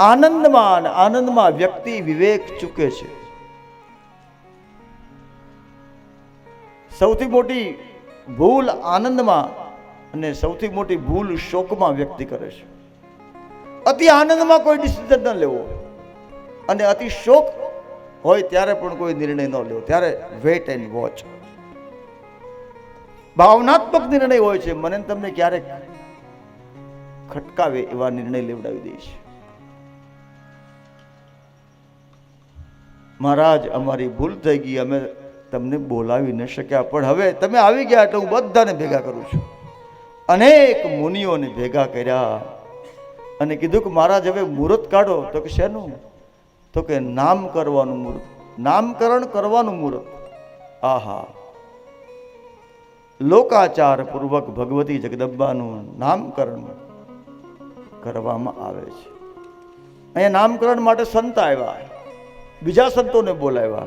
આનંદમાં આનંદમાં વ્યક્તિ વિવેક ચૂકે છે. સૌથી મોટી ભૂલ આનંદમાં અને સૌથી મોટી ભૂલ શોકમાં વ્યક્તિ કરે છે. અતિ આનંદમાં કોઈ ડિસિઝન ન લેવો. અને અતિ શોક હોય ત્યારે પણ કોઈ નિર્ણય ન લેવો. ત્યારે વેટ એન્ડ વોચ ભાવનાત્મક નિર્ણય હોય છે. મને તમને ક્યારેક ખટકાવે એવા નિર્ણય લેવડાવી દે છે. મહારાજ, અમારી ભૂલ થઈ ગઈ, અમે તમને બોલાવી ન શક્યા. પણ હવે તમે આવી ગયા એટલે હું બધાને ભેગા કરું છું. અનેક મુનિઓને ભેગા કર્યા અને કીધું કે મહારાજ, હવે મુહૂર્ત કાઢો. તો કે શેનું? તો કે નામ કરવાનું મુહૂર્ત. નામકરણ કરવાનું મુહૂર્ત. આહા. લોકાચાર પૂર્વક ભગવતી જગદંબાનું નામકરણ કરવામાં આવે છે. અહીંયા નામકરણ માટે સંત આવ્યા. બીજા સંતોને બોલાવ્યા.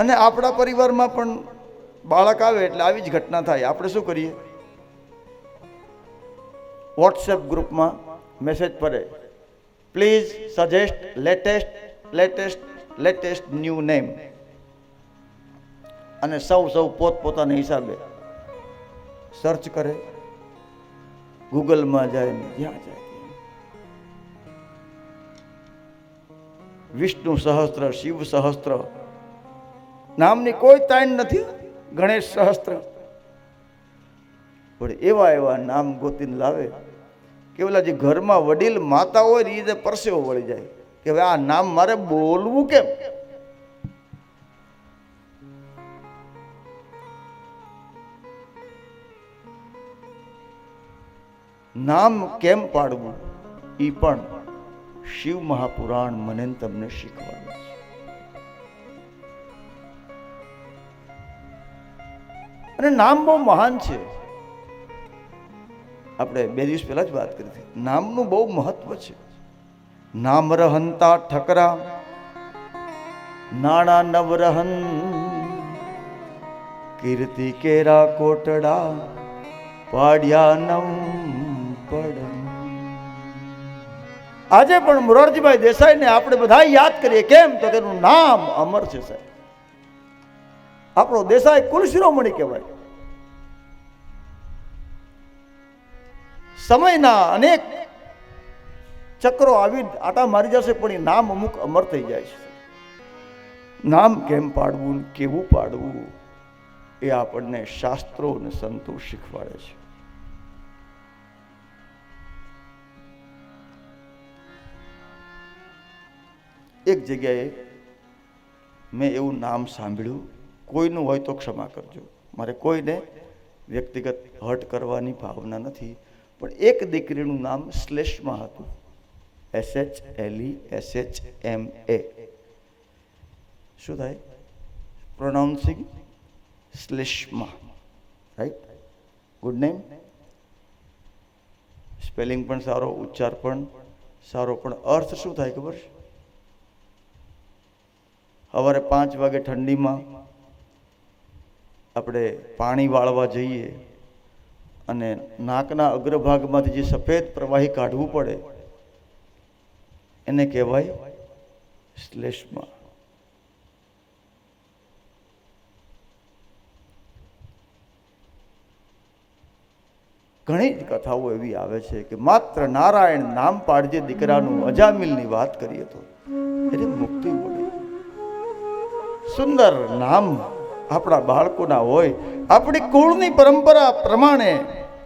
અને આપણા પરિવારમાં પણ બાળક આવે એટલે આવી જ ઘટના થાય. આપણે શું કરીએ? વોટ્સએપ ગ્રુપમાં મેસેજ પડે. Please suggest latest latest latest new name અને સૌ સૌ પોતપોતાના હિસાબે સર્ચ કરે. ગૂગલમાં જાય ને જ્યાં જાય. વિષ્ણુ સહસ્ત્ર, શિવ સહસ્ત્ર. નામની કોઈ તાણ નથી, ગણેશ સહસ્ત્ર. પણ એવા એવા નામ ગોતીને લાવે કે ઓલા જે ઘરમાં વડીલ માતા હોય ને એ રીતે પરસેવો વળી જાય. કે હવે આ નામ મારે બોલવું કેમ? નામ કેમ પાડવું? એ પણ શિવ મહાપુરાણ મને તમને શીખવાડે છે. અને નામ બહુ મહાન છે. આપણે બે દિવસ પહેલા જ વાત કરી હતી. નામનું બહુ મહત્વ છે. નામ રહંતા ઠકરા, નાણા નવરહન, કીર્તિ કેરા કોટડા, પાડ્યા નમ પડમ આજે પણ મોરારજીભાઈ દેસાઈને આપણે બધા યાદ કરીએ. કેમ? તો તેનું નામ અમર છે સાહેબ. આપણો દેસાઈ કુલ શિરોમણી કહેવાય. સમયના અનેક ચક્રો આવી આટા મારી જશે, પણ એ નામ અમુક અમર થઈ જાય છે. નામ કેમ પાડવું કેવું પાડવું એ આપણને શાસ્ત્રો અને સંતો શીખવાડે છે. એક જગ્યાએ મેં એવું નામ સાંભળ્યું, કોઈનું હોય તો ક્ષમા કરજો. મારે કોઈને વ્યક્તિગત હર્ટ કરવાની ભાવના નથી, પણ એક દીકરીનું નામ શ્લેષમાં હતું. S H L E S H M A શું થાય? Pronouncing Shleshma. Right good name spelling પણ સારો, ઉચ્ચાર પણ સારો, પણ અર્થ શું થાય ખબર? છે સવારે પાંચ વાગે ઠંડીમાં આપણે પાણી વાળવા જઈએ અને નાકના અગ્રભાગમાંથી જે સફેદ પ્રવાહી કાઢવું પડે, એને કહેવાય શ્લેષ્મા. ઘણી જ કથાઓ એવી આવે છે કે માત્ર નારાયણ નામ પાડજે દીકરાનું અજામિલની વાત કરીએ તો સુંદર નામ આપણા બાળકોના હોય. આપણી કુળની પરંપરા પ્રમાણે